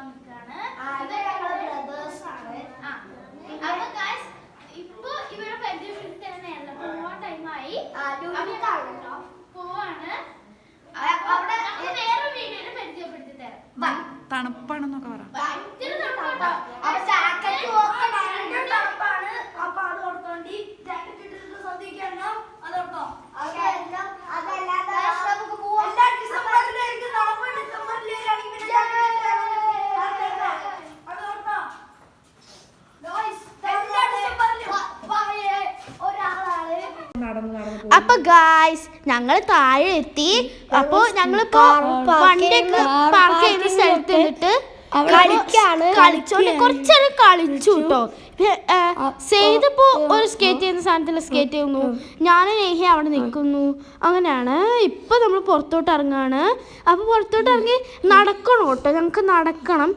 வாங்குக்கான guys ഞങ്ങൾ താഴെ എത്തി. അപ്പൊ ഞങ്ങളിപ്പോ വണ്ടിയൊക്കെ പാർക്ക് ചെയ്യുന്ന സ്ഥലത്ത് നിന്നിട്ട് കളിച്ചോണ്ട് കുറച്ചേരം കളിച്ചു കേട്ടോ സെയ്തപ്പോ ഒരു സ്കേറ്റ് ചെയ്യുന്ന സാധനത്തിൽ സ്കേറ്റ് ചെയ്യുന്നു. ഞാൻ നേഹി അവിടെ നിൽക്കുന്നു. അങ്ങനെയാണ് ഇപ്പൊ നമ്മൾ പുറത്തോട്ട് ഇറങ്ങാണ്. അപ്പൊ പുറത്തോട്ട് ഇറങ്ങി നടക്കണം കേട്ടോ ഞങ്ങൾക്ക് നടക്കണം.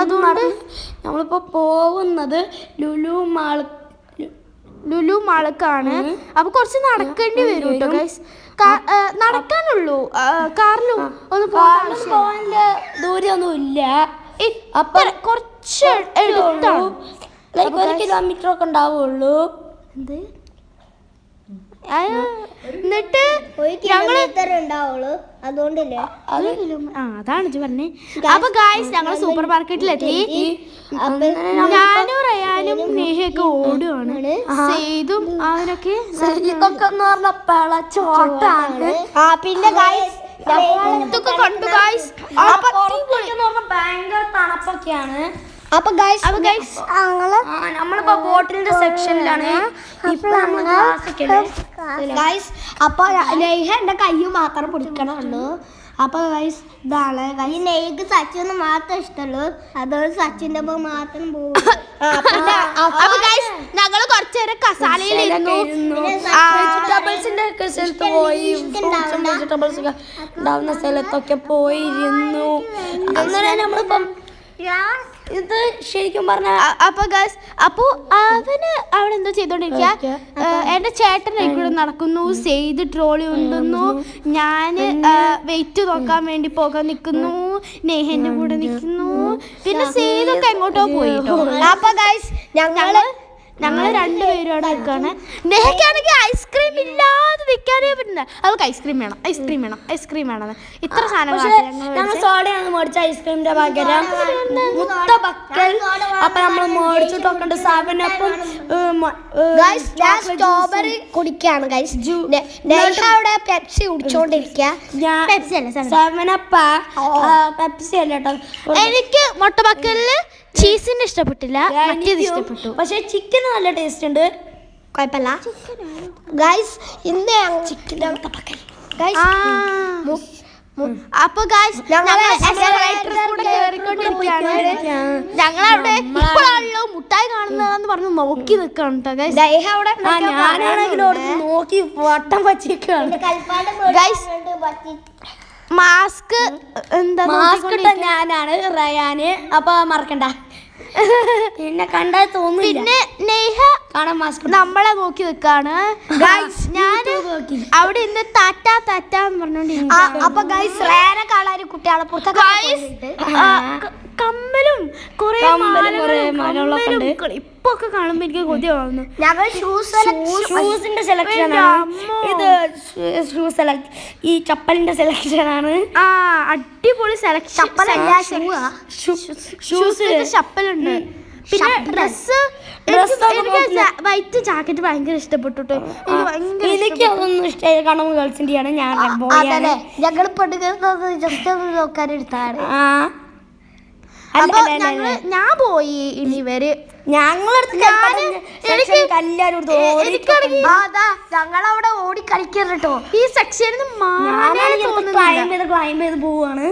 അതുകൊണ്ട് നമ്മളിപ്പോ പോകുന്നത് ലുലു മാൾ ലുലു മാളക്കാണ് അപ്പൊ കുറച്ച് നടക്കേണ്ടി വരും കേട്ടോ ഗൈസ് നടക്കാനുള്ളൂ. കാറിലും ഒന്ന് പോകാനുള്ള ദൂരമൊന്നും ഇല്ല. അപ്പൊ കുറച്ച് എടുത്താണ്. ഒരു കിലോമീറ്റർ ഒക്കെ ഉണ്ടാവുള്ളൂ. എന്ത്? എന്നിട്ട് ഞങ്ങൾ ഉണ്ടാവുള്ളൂ. അതുകൊണ്ടില്ലേ? അത് ആ അതാണ് ഇജ്ജ് പറഞ്ഞേ. അപ്പൊ ഗായ്സ് ഞങ്ങൾ സൂപ്പർ മാർക്കറ്റിലെത്തി ഞാനും റയാനും നേഹയൊക്കെ ഓടുകയാണ് സെയ്തും അവരൊക്കെ എന്ന് പറഞ്ഞ പിളച്ചോട്ടാണ് പിന്നെ ഗായ്സ് കണ്ടു ഗായ്സ് തണുപ്പൊക്കെയാണ് അപ്പൊ ഗൈസ് അപ്പൊ ഗൈസ് നമ്മളിപ്പോ ബോട്ടിലിന്റെ സെക്ഷനിലാണ്. ഗൈസ് അപ്പൊ ലൈഹ എന്റെ കൈ മാത്രം പിടിക്കണുള്ളൂ. അപ്പൊ ഗൈസ് ഇതാണ്. ഈ നെയ്ക്ക് സച്ചിന് മാത്രം ഇഷ്ടമുള്ളൂ. അതുകൊണ്ട് സച്ചിന്റെ ഒപ്പം മാത്രം പോകും. ഞങ്ങൾ കുറച്ചേരം കസാലയിലിരുന്നു വെജിറ്റബിൾസിന്റെ ഒക്കെ സ്ഥലത്ത് പോയി. വെജിറ്റബിൾസ് ഉണ്ടാവുന്ന സ്ഥലത്തൊക്കെ പോയിരുന്നു. അങ്ങനെ നമ്മളിപ്പം ഇത് ശരിക്കും പറഞ്ഞ അപ്പൊ ഗസ് അപ്പൊ അവന് അവിടെ എന്തോ ചെയ്തോണ്ടിരിക്കുക എന്റെ ചേട്ടൻ കൂടെ നടക്കുന്നു സെയ്ത് ട്രോളി ഉണ്ടെന്നു. ഞാൻ വെയിറ്റ് നോക്കാൻ വേണ്ടി പോകാൻ നിൽക്കുന്നു നെഹന്റെ കൂടെ നിൽക്കുന്നു. പിന്നെ സെയ്തൊക്കെ എങ്ങോട്ടോ പോയി. അപ്പൊ ഗൈസ് ഞങ്ങൾ ഞങ്ങൾ രണ്ടുപേരും അവിടെ നിൽക്കാണ്. നെഹയ്ക്കാണെങ്കിൽ ഐസ്ക്രീം ഇല്ലാതെ നിൽക്കാനേ പറ്റുന്ന അവൾക്ക് ഐസ്ക്രീം വേണം ഐസ്ക്രീം വേണം ഐസ്ക്രീം വേണം. ഇത്ര സാധനം ഞങ്ങൾ ഞങ്ങൾ സോഡയാണ് മേടിച്ച ഐസ്ക്രീമിന്റെ പകരം. മുത്ത ബക്കൽ അപ്പൊ നമ്മൾ മേടിച്ചു. ഉണ്ട് സാധനം അപ്പം ഞാൻ സ്ട്രോബെറി കുടിക്കാണ് ഗൈസ് അവിടെ പെപ്സി കുടിച്ചോണ്ടിരിക്കുക സെവനപ്പ പെപ്സി അല്ല കേട്ടോ. എനിക്ക് മുട്ടബക്കലിൽ ചീസിന്റെ ഇഷ്ടപ്പെട്ടില്ല മറ്റേത് ഇഷ്ടപ്പെട്ടു. പക്ഷെ ചിക്കൻ നല്ല ടേസ്റ്റ് ഉണ്ട്. കുഴപ്പമില്ല. ഗൈസ് ഇന്ന് ചിക്കന്റെ ഗൈസ് ആ. അപ്പൊ ഗായ്സ് ഞങ്ങൾ ഇപ്പോഴാണല്ലോ മുട്ടായി കാണുന്നതെന്ന് പറഞ്ഞ് നോക്കി നിൽക്കണം ഗൈസ് ഞാനാണെങ്കിൽ നോക്കി വട്ടം വച്ചിരിക്കുകയാണ്. ഗൈസ് മാസ്ക് എന്താ മാസ്ക് ഇട്ട ഞാനാണ് റയാന്. അപ്പൊ മറക്കണ്ട. എന്നെ കണ്ടാൽ തോന്നില്ല പിന്നെ നെയ്ഹ കാണാൻ മാസ്ക് നമ്മളെ നോക്കി വെക്കാണ് ഗൈസ് ഞാൻ അവിടെ ഇന്ന് താറ്റ താറ്റ എന്ന് പറഞ്ഞോണ്ടിരിക്കും അപ്പൊ ഗൈസ് വേറെ കാണാൻ കുട്ടികളെ പുറത്തൊക്കെ കമ്മലും കുറെ ഉണ്ട്. ഇപ്പൊ ഒക്കെ കാണുമ്പോ എനിക്ക് കൊതിയാവുന്നു ഞങ്ങൾ ഷൂസ് ഷൂസിന്റെ സെലക്ഷൻ ഇത് ഷൂ സെലക്ട് ഈ ചപ്പലിന്റെ സെലക്ഷൻ ആണ്. ആ അടിപൊളി സെലക്ഷൻ ഷൂസ് ചപ്പലുണ്ട്. പിന്നെ ഡ്രസ് വൈറ്റ് ജാക്കറ്റ് ഭയങ്കര ഇഷ്ടപ്പെട്ടു ട്ടോ. എനിക്ക് അതൊന്നും ഇഷ്ടമായി കാരണം ഗേൾസിന്റെയാണ് ഞാൻ ഞങ്ങൾ പെണ്ണുങ്ങൾ ജസ്റ്റ് ഒന്ന് നോക്കാൻ എടുത്താണ് ആ. അപ്പൊ ഞങ്ങൾ ഞാൻ പോയി ഇനി ഇവർ ഞങ്ങളവിടെ ഓടി കളിക്കാൻ കേട്ടോ. ഈ സെക്ഷനിൽ പോവാണ്.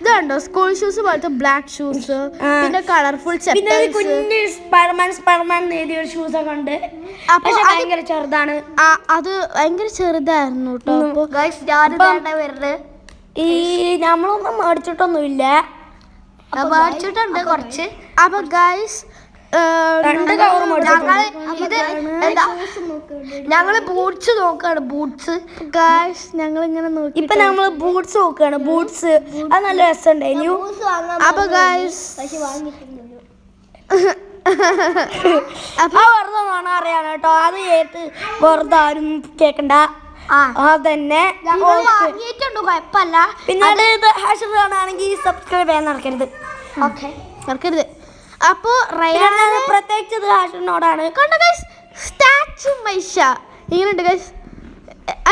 ഇതുണ്ടോ സ്കൂൾ ഷൂസ് പോലത്തെ ബ്ലാക്ക് ഷൂസ് പിന്നെ കളർഫുൾ പിന്നെ ഒരു കുഞ്ഞ് സ്പൈഡർമാൻ സ്പൈഡർമാൻ എഴുതിയ ഒരു ഷൂസ് ഒക്കെ ഉണ്ട് പക്ഷെ ഭയങ്കര ചെറുതാണ്. അത് ഭയങ്കര ചെറുതായിരുന്നു കേട്ടോ. ഈ നമ്മളൊന്നും മേടിച്ചിട്ടൊന്നുമില്ല. മേടിച്ചിട്ടുണ്ട് കുറച്ച്. അപ്പൊ ഗൈസ് രണ്ട് കവർ ഞങ്ങൾ ഇത് എന്താ ഞങ്ങൾ ബൂട്ട്സ് നോക്കാണ് ബൂട്ട്സ് ഗൈസ് ഞങ്ങൾ ഇങ്ങനെ നോക്കി ഇപ്പൊ നമ്മൾ ബൂട്ട്സ് നോക്കാണ് ബൂട്ട്സ് അത് നല്ല രസമുണ്ടായിരുന്നു അപ്പൊ ഗൈസ് അപ്പൊ വെറുതെ നോണ അറിയാണ് കേട്ടോ. അത് കേട്ട് വെറുതെ ആരും കേക്കണ്ട. അതന്നെ. ഞങ്ങൾ വാങ്ങിയിട്ടുണ്ട് കുഴപ്പമില്ല. പിന്നീട് ഇത് ഹാഷ് കാണുകയാണെങ്കിൽ സബ്സ്ക്രൈബ് ചെയ്യാൻ നടക്കരുത് ഓക്കെ. നടക്കരുത് അപ്പോ റയാൻ പിന്നെ പ്രത്യേകിച്ച് ഇത് ഹാഷിനോടാണ് കണ്ടോ ഗൈസ് സ്റ്റാച്ചു മൈഷ. ഇങ്ങനെയുണ്ട് ഗൈസ്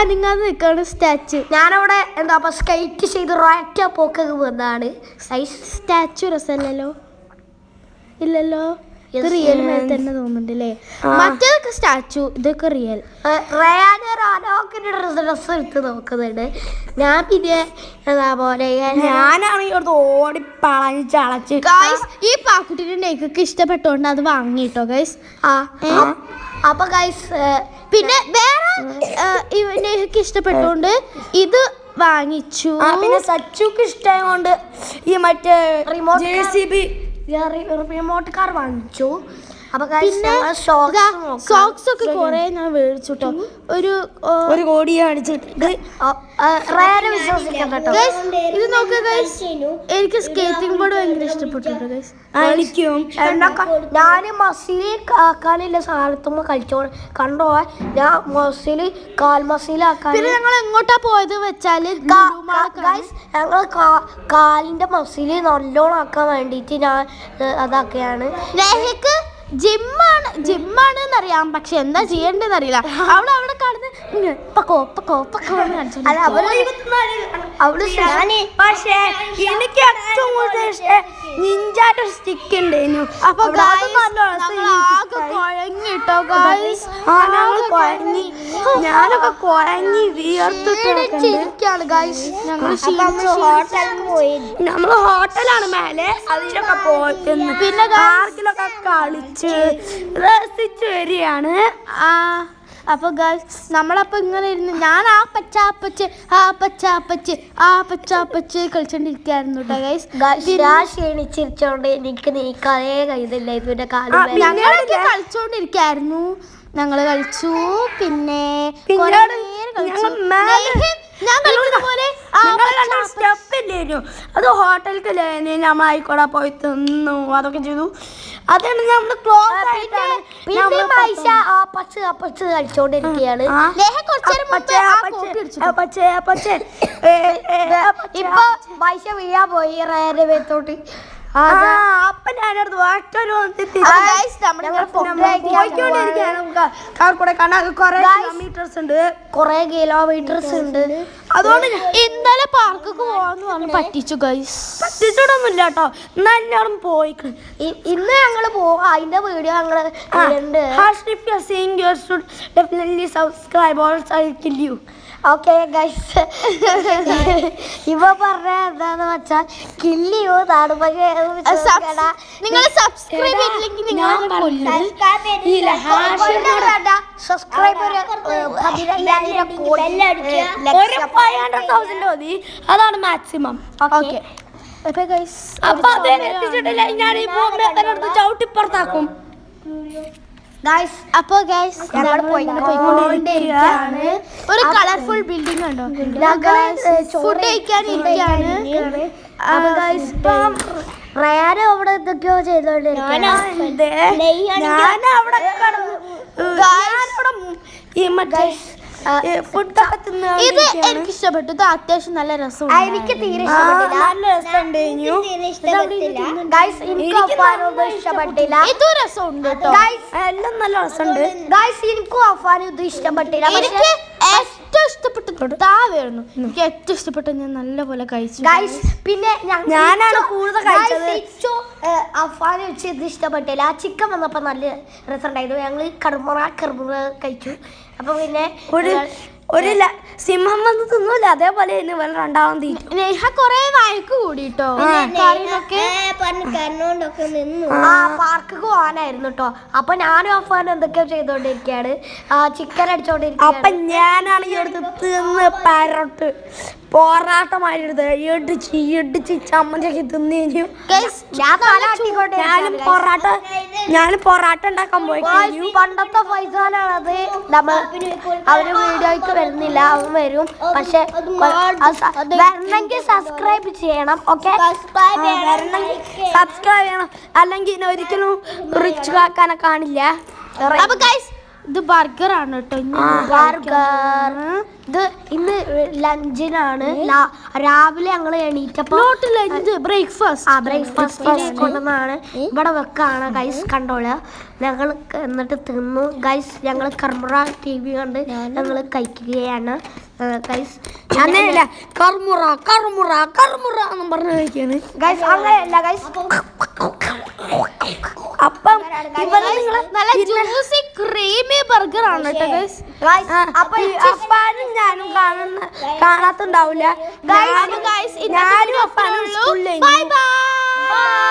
അനങ്ങാതെ നിൽക്കാണ് സ്റ്റാച്ചു. ഞാനവിടെ എന്താ സ്കൈറ്റ് ചെയ്ത് റൊറ്റ പോക്കൊക്കെ വന്നതാണ്. സ്റ്റാച്ചു രസമല്ലല്ലോ? ഇല്ലല്ലോ? ഇത് റിയൽ മേൽ തന്നെ തോന്നുന്നുണ്ട് അല്ലേ മറ്റേതൊക്കെ സ്റ്റാച്ചു ഇതൊക്കെ റിയൽ റയാന് റാനോക്കിന്റെ ഡ്രസ് എടുത്ത് നോക്കുന്നുണ്ട്. ഞാൻ പിന്നെ എന്താ പോലെ ഞാനാണെങ്കിൽ അവിടുത്തെ ഓടി പളഞ്ഞ് ചളച്ച്. ഗൈസ് ഈ പാക്കുട്ടിന്റെ നെക്കൊക്കെ ഇഷ്ടപ്പെട്ടോണ്ട് അത് വാങ്ങിട്ടോ ഗൈസ് ആ അപ്പൊ ഗൈസ് പിന്നെ വേറെ ഇവനെയൊക്കെ ഇഷ്ടപ്പെട്ടോണ്ട് ഇത് വാങ്ങിച്ചു. പിന്നെ സച്ചുക്ക് ഇഷ്ടമായതുകൊണ്ട് ഈ മറ്റേ J C B remote car വാങ്ങിച്ചു. സോക്സ് ഒക്കെ കുറെ ഞാൻ മേടിച്ചു കേട്ടോ ഒരു ഒരു കോടി കാണിച്ചിട്ട്. റയനെ വിശ്വസിക്കാൻ കേട്ടോ. Guys, ഇത് നോക്കുക എനിക്ക് സ്കേറ്റിംഗ് ബോർഡ് ഭയങ്കര ഇഷ്ടപ്പെട്ടിട്ടുണ്ട് എനിക്കും. ഞാൻ മസിൽ ആക്കാനില്ല സാധനത്തുമ്പോ കളിച്ചോ കണ്ടോ? ഞാൻ മസിൽ കാൽ മസിലാക്കാൻ പിന്നെ ഞങ്ങൾ എങ്ങോട്ടാ പോയത് വെച്ചാൽ ഞങ്ങൾ കാലിന്റെ മസിൽ നല്ലോണം ആക്കാൻ വേണ്ടിയിട്ട് ഞാൻ അതാക്കുകയാണ് ലേഹക്ക് ജിമ്മാണ് ജിമ്മാണ് എന്നറിയാം പക്ഷെ എന്താ ചെയ്യേണ്ടതെന്ന് അറിയില്ല അവൾ അവിടെ കാണുന്ന ഇങ്ങനെ പക്കോ പക്കോ പക്കോ എന്ന് കാണിച്ചോണ്ട് അല്ല അവൾ അവൾ പക്ഷേ എനിക്ക് ഏറ്റവും കൂടുതൽ ഇഷ്ടം നിഞ്ചാന്റെ സ്റ്റിക്ക് ഉണ്ടായിരുന്നു അപ്പൊ അവിടെ അത് guys, നല്ല ഞങ്ങൾ രസം ആകെ കുഴങ്ങിട്ടോ ഗൈസ് ആ ഞങ്ങൾ കുഴങ്ങി ഞാനൊക്കെ കുഴങ്ങി വിയർത്തിട്ട് ചിരിക്കാണ് ഗൈസ് നമ്മൾ ഹോട്ടലാണ് മേലെ അതിലൊക്കെ പോയിട്ട് പിന്നെ പാർക്കിലൊക്കെ കളിച്ച് രസിച്ചു വരികയാണ്. ആ അപ്പൊ ഗേൾസ് നമ്മളപ്പോ ഇങ്ങനെ ഇരുന്ന് ഞാൻ ആ പച്ചാപ്പച്ച് ആ പച്ചാപ്പച്ച് ആ പച്ചാപ്പച്ച് കളിച്ചോണ്ടിരിക്കായിരുന്നു കേട്ടോ ഗൈസ് ഞാൻ ക്ഷീണിച്ചിരിച്ചോണ്ട് എനിക്ക് നീക്കാതേ കഴിയുന്നില്ല ഇതിന്റെ കാലം ഞങ്ങളൊക്കെ കളിച്ചോണ്ടിരിക്കായിരുന്നു. ഞങ്ങൾ കളിച്ചു പിന്നെ. ഞങ്ങൾ ഞാൻ കളിക്കുന്ന പോലെ ആ സ്റ്റെപ്പ് ഇല്ലായിരുന്നു അത് ഹോട്ടലിൽ നമ്മൾ ആയിക്കോടെ പോയി തിന്നു അതൊക്കെ ചെയ്തു. അതാണ് നമ്മൾ ക്ലോസ് ആയിട്ട് പിന്നെ പൈസ അപ്പച്ച് കളിച്ചോണ്ടിരിക്കുകയാണ് ഇപ്പൊ പൈസ വീഴാൻ പോയി റേന്റെ മേത്തോട്ട് കൊറേ കിലോമീറ്റേഴ്സ് ഉണ്ട്. അതുകൊണ്ട് ഇന്നലെ പാർക്കൊക്കെ പോവാന്ന് പറഞ്ഞു പറ്റിച്ചു ഗൈസ് പറ്റിച്ചിട്ടൊന്നുമില്ല കേട്ടോ. ഇന്ന് പോയി ഇന്ന് ഞങ്ങൾ പോവാ അതിന്റെ വീഡിയോ ഞങ്ങൾ definitely subscribe also I kill you okay guys ഇവ പറഞ്ഞ എന്താന്ന് വെച്ചാൽ കില്ലിയോ നിങ്ങൾ സബ്സ്ക്രൈബ് മതി. അതാണ് മാക്സിമം ഓക്കെ അപ്പൊ എത്തിച്ചിട്ടില്ല. ഞാൻ ഈ ബോംബെ ചവിട്ടിപ്പുറത്താക്കും. ഗൈസ് അപ്പൊ ഗൈസ് പോയിക്കൊണ്ടിരിക്കുകയാണ്. ഒരു കളർഫുൾ ബിൽഡിംഗ് ഉണ്ടോ ഫുഡ് കഴിക്കാൻ ഇരിക്കുകയാണ്. റയാന അവിടെ എന്തൊക്കെയോ ചെയ്തോണ്ടിരിക്കും ഞാൻ അവിടെ ഈ മറ്റേ ഇത് എനിക്ക് ഇഷ്ടപ്പെട്ടു. ഇത് അത്യാവശ്യം നല്ല രസം എനിക്ക് തീരെ നല്ല അഫാനൊന്നും ഇഷ്ടപ്പെട്ടില്ല. ഇതും രസമുണ്ട് എല്ലാം നല്ല രസമുണ്ട്. ഗൈസ് എനിക്കും അഫാനും ഇത് ഇഷ്ടപ്പെട്ടില്ല. എനിക്ക് ഏറ്റവും ഇഷ്ടപ്പെട്ട താവായിരുന്നു എനിക്ക് ഏറ്റവും ഇഷ്ടപ്പെട്ട ഞാൻ നല്ലപോലെ കഴിച്ചു ഗൈസ് പിന്നെ ഞാനാണ് കൂടുതൽ കഴിച്ചത്. അഫാന് വെച്ച് ഇത് ഇഷ്ടപ്പെട്ടില്ല. ആ ചിക്കൻ വന്നപ്പോ നല്ല രസമുണ്ടായിരുന്നു. ഞങ്ങൾ കർമ്മറ കർമ്മറ കഴിച്ചു. അപ്പൊ പിന്നെ ഒരു ഒരു സിംഹം വന്ന് തിന്നൂല അതേപോലെ തന്നെ രണ്ടാമത് തീറ്റു നേഹ കൊറേ വഴക്ക് കൂടിട്ടോ? ആ. പാർക്ക് പോവാനായിരുന്നു കേട്ടോ അപ്പൊ ഞാനും അഫാനും എന്തൊക്കെയോ ചെയ്തോണ്ടിരിക്കയാണ്. ആ ചിക്കൻ അടിച്ചോണ്ടിരിക്കും അപ്പൊ ഞാനാണ് എടുത്ത് തിന്ന് പരട്ട്. പോറാട്ടമായിരുന്നു ഇടിച്ച് ഇടിച്ച് ചമ്മന്തിയൊക്കെ തിന്നുകയും ചെയ്യും ഞാനും പൊറാട്ട ഞാനും പൊറാട്ട ഉണ്ടാക്കാൻ പോയി പണ്ടത്തെ ഫൈസാനാണത് നമ്മൾ അവർ വീഡിയോയ്ക്ക് വരുന്നില്ല അവൻ വരും. പക്ഷെ വരണമെങ്കിൽ സബ്സ്ക്രൈബ് ചെയ്യണം ഓക്കെ സബ്സ്ക്രൈബ് ചെയ്യണം. അല്ലെങ്കിൽ ഒരിക്കലും റിച്ച് കാക്കാനെ കാണില്ല. ഇത് ബർഗർ ആണ് കേട്ടോ ബർഗർ ഇത് ഇന്ന് ലഞ്ചിനാണ് രാവിലെ ഞങ്ങൾ എണീറ്റപ്പോ ഇത് ബ്രേക്ക്ഫാസ്റ്റ് ആ ബ്രേക്ക്ഫാസ്റ്റിന് കൊണ്ടുവന്നാണ്. ഇവിടെ വെക്കാണ് ഗൈസ് കണ്ടോള. ഞങ്ങൾ എന്നിട്ട് തിന്നു. ഗൈസ് ഞങ്ങൾ കർമുറ ടി വി കണ്ട് ഞങ്ങൾ കഴിക്കുകയാണ്. ഗൈസ് അങ്ങനെയല്ല കർമുറ കർമുറ കർമുറ എന്നും പറഞ്ഞു കഴിക്കാണ്. ഗൈസ് അങ്ങനെയല്ല ഗൈസ് അപ്പം ക്രീമി ബർഗർ ആണ് അപ്പൊ അപ്പാനും ഞാനും കാണുന്ന കാണാത്തുണ്ടാവില്ല ഞാനും അപ്പാനും ബൈ ബൈ